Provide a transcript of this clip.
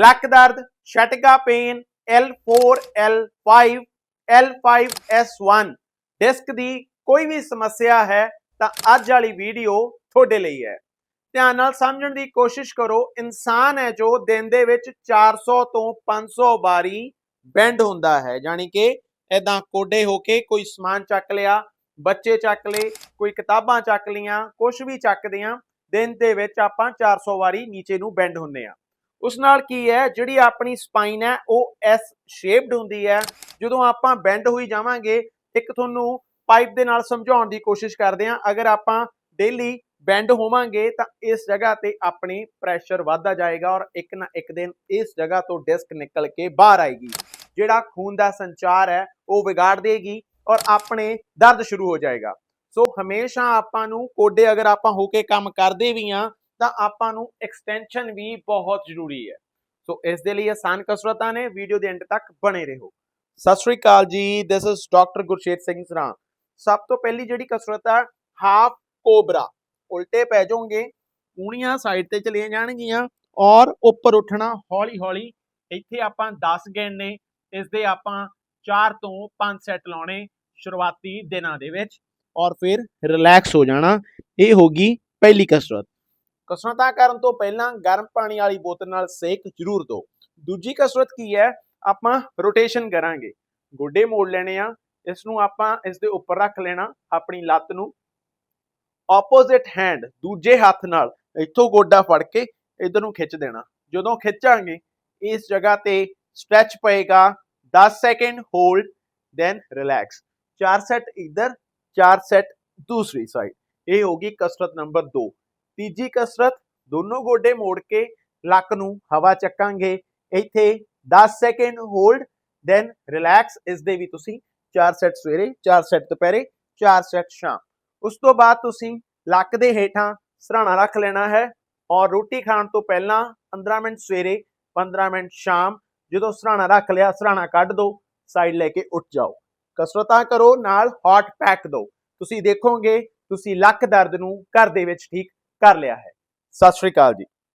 ਲੱਕ ਦਰਦ ਛਟਕਾ pain L4 L5 L5S1 disc ਦੀ ਕੋਈ ਵੀ ਸਮੱਸਿਆ ਹੈ ਤਾਂ ਅੱਜ ਵਾਲੀ ਵੀਡੀਓ ਤੁਹਾਡੇ ਲਈ ਹੈ। ਧਿਆਨ ਨਾਲ ਸਮਝਣ ਦੀ ਕੋਸ਼ਿਸ਼ ਕਰੋ, ਇਨਸਾਨ ਹੈ ਜੋ ਦਿਨ ਦੇ ਵਿੱਚ 400 ਤੋਂ 500 ਵਾਰੀ ਬੈਂਡ ਹੁੰਦਾ ਹੈ। ਯਾਨੀ ਕਿ ਇਦਾਂ ਕੋਡੇ ਹੋ ਕੇ ਕੋਈ ਸਮਾਨ ਚੱਕ ਲਿਆ, ਬੱਚੇ ਚੱਕ ਲਏ, ਕੋਈ ਕਿਤਾਬਾਂ ਚੱਕ ਲੀਆਂ ਕੁਝ ਵੀ ਚੱਕਦੇ ਆ, ਦਿਨ ਦੇ ਵਿੱਚ ਆਪਾਂ 400 ਵਾਰੀ ਨੀਚੇ ਨੂੰ ਬੈਂਡ ਹੁੰਦੇ ਆ। ਉਸ ਨਾਲ ਕੀ ਹੈ, ਜਿਹੜੀ ਆਪਣੀ ਸਪਾਈਨ ਹੈ, ਉਹ ਐਸ ਸ਼ੇਪਡ ਹੁੰਦੀ ਹੈ। ਜਦੋਂ ਆਪਾਂ ਬੈਂਡ ਹੋਈ ਜਾਵਾਂਗੇ, ਇੱਕ ਤੁਹਾਨੂੰ ਪਾਈਪ ਦੇ ਨਾਲ ਸਮਝਾਉਣ ਦੀ ਕੋਸ਼ਿਸ਼ ਕਰਦੇ ਹਾਂ। ਅਗਰ ਆਪਾਂ ਡੇਲੀ ਬੈਂਡ ਹੋਵਾਂਗੇ, ਤਾਂ ਇਸ ਜਗ੍ਹਾ ਤੇ ਆਪਣੀ ਪ੍ਰੈਸ਼ਰ ਵਧਦਾ ਜਾਏਗਾ ਔਰ ਇੱਕ ਨਾ ਇੱਕ ਦਿਨ ਇਸ ਜਗ੍ਹਾ ਤੋਂ ਡਿਸਕ ਨਿਕਲ ਕੇ ਬਾਹਰ ਆਏਗੀ। ਜਿਹੜਾ ਖੂਨ ਦਾ ਸੰਚਾਰ ਹੈ, ਉਹ ਵਿਗਾੜ ਦੇਗੀ ਔਰ ਆਪਣੇ ਦਰਦ ਸ਼ੁਰੂ ਹੋ ਜਾਏਗਾ। ਸੋ ਹਮੇਸ਼ਾ ਆਪਾਂ ਨੂੰ ਕੋਡੇ ਅਗਰ ਆਪਾਂ ਹੋ ਕੇ ਕੰਮ ਕਰਦੇ ਵੀ ਆ ਤਾਂ ਆਪਾਂ ਨੂੰ ਐਕਸਟੈਂਸ਼ਨ ਵੀ ਬਹੁਤ ਜ਼ਰੂਰੀ ਹੈ। ਸੋ ਇਸ ਦੇ ਲਈ ਆਸਾਨ ਕਸਰਤਾਂ ਨੇ ਵੀਡੀਓ ਦੇ ਐਂਡ ਤੱਕ ਬਣੇ ਰਹੋ। ਸਤਿ ਸ਼੍ਰੀ ਅਕਾਲ ਜੀ this is doctor Gurshet Singh Sran ਸਭ ਤੋਂ ਪਹਿਲੀ ਜਿਹੜੀ ਕਸਰਤ ਆ ਹਾਫ ਕੋਬਰਾ ਉਲਟੇ ਪੈ ਜਾਓਗੇ ਕੂਣੀਆਂ ਸਾਈਡ ਤੇ ਚਲੀਆਂ ਜਾਣਗੀਆਂ ਔਰ ਉੱਪਰ ਉੱਠਣਾ ਹੌਲੀ ਹੌਲੀ ਇੱਥੇ ਆਪਾਂ 10 ਗਿਣਨੇ ਇਸ ਦੇ ਆਪਾਂ 4 ਤੋਂ 5 ਸੈੱਟ ਲਾਉਣੇ ਸ਼ੁਰੂਆਤੀ ਦਿਨਾਂ ਦੇ ਵਿੱਚ ਔਰ ਫਿਰ ਰਿਲੈਕਸ ਹੋ ਜਾਣਾ। ਇਹ ਹੋਗੀ ਪਹਿਲੀ ਕਸਰਤ। ਕਸਰਤਾਂ ਕਰਨ ਤੋਂ ਪਹਿਲਾਂ ਗਰਮ ਪਾਣੀ ਵਾਲੀ ਬੋਤਲ ਨਾਲ ਸੇਕ ਜ਼ਰੂਰ ਦਿਓ। ਦੂਜੀ ਕਸਰਤ ਕੀ ਹੈ? ਆਪਾਂ ਰੋਟੇਸ਼ਨ ਕਰਾਂਗੇ। ਗੋਡੇ ਮੋੜ ਲੈਣੇ ਆ। ਇਸ ਨੂੰ ਆਪਾਂ ਇਸ ਦੇ ਉੱਪਰ ਰੱਖ ਲੈਣਾ ਆਪਣੀ ਲੱਤ ਨੂੰ। ਆਪੋਜ਼ਿਟ ਹੈਂਡ ਦੂਜੇ ਹੱਥ ਨਾਲ ਇੱਥੋਂ ਗੋਡਾ ਫੜ ਕੇ ਇਧਰ ਨੂੰ ਖਿੱਚ ਦੇਣਾ। ਜਦੋਂ ਖਿੱਚਾਂਗੇ, ਇਸ ਜਗ੍ਹਾ ਤੇ ਸਟ੍ਰੈਚ ਪਏਗਾ। 10 ਸੈਕਿੰਡ ਹੋਲਡ ਦੈਨ ਰਿਲੈਕਸ ਚਾਰ ਸੈੱਟ ਇਧਰ, ਚਾਰ ਸੈੱਟ ਦੂਸਰੀ ਸਾਈਡ ਇਹ ਹੋਗੀ ਕਸਰਤ ਨੰਬਰ 2 ਤੀਜੀ ਕਸਰਤ, ਦੋਨੋਂ ਗੋਡੇ ਮੋੜ ਕੇ ਲੱਕ ਨੂੰ ਹਵਾ ਚੱਕਾਂਗੇ। ਇੱਥੇ 10 ਸੈਕਿੰਡ ਹੋਲਡ, ਦੈਨ ਰਿਲੈਕਸ, ਇਸ ਦੇ ਵੀ ਤੁਸੀਂ 4 ਸੈੱਟ ਸਵੇਰੇ 4 ਸੈੱਟ ਦੁਪਹਿਰੇ 4 ਸੈੱਟ ਸ਼ਾਮ। ਉਸ ਤੋਂ ਬਾਅਦ ਤੁਸੀਂ ਲੱਕ ਦੇ ਹੇਠਾਂ ਸਰਾਣਾ ਰੱਖ ਲੈਣਾ ਹੈ ਔਰ ਰੋਟੀ ਖਾਣ ਤੋਂ ਪਹਿਲਾਂ 15 ਮਿੰਟ ਸਵੇਰੇ 15 ਮਿੰਟ ਸ਼ਾਮ, ਜਦੋਂ ਸਰਾਣਾ ਰੱਖ ਲਿਆ, ਸਰਾਣਾ ਕੱਢ ਦਿਓ ਸਾਈਡ ਲੈ ਕੇ ਉੱਠ ਜਾਓ। ਕਸਰਤਾਂ ਕਰੋ, ਨਾਲ ਹੌਟ ਪੈਕ ਦਿਓ ਤੁਸੀਂ ਦੇਖੋਗੇ, ਤੁਸੀਂ ਲੱਕ ਦਰਦ ਨੂੰ ਘਰ ਦੇ ਵਿੱਚ ਠੀਕ ਕਰ ਲਿਆ ਹੈ। ਸਤਿ ਸ਼੍ਰੀ ਅਕਾਲ ਜੀ।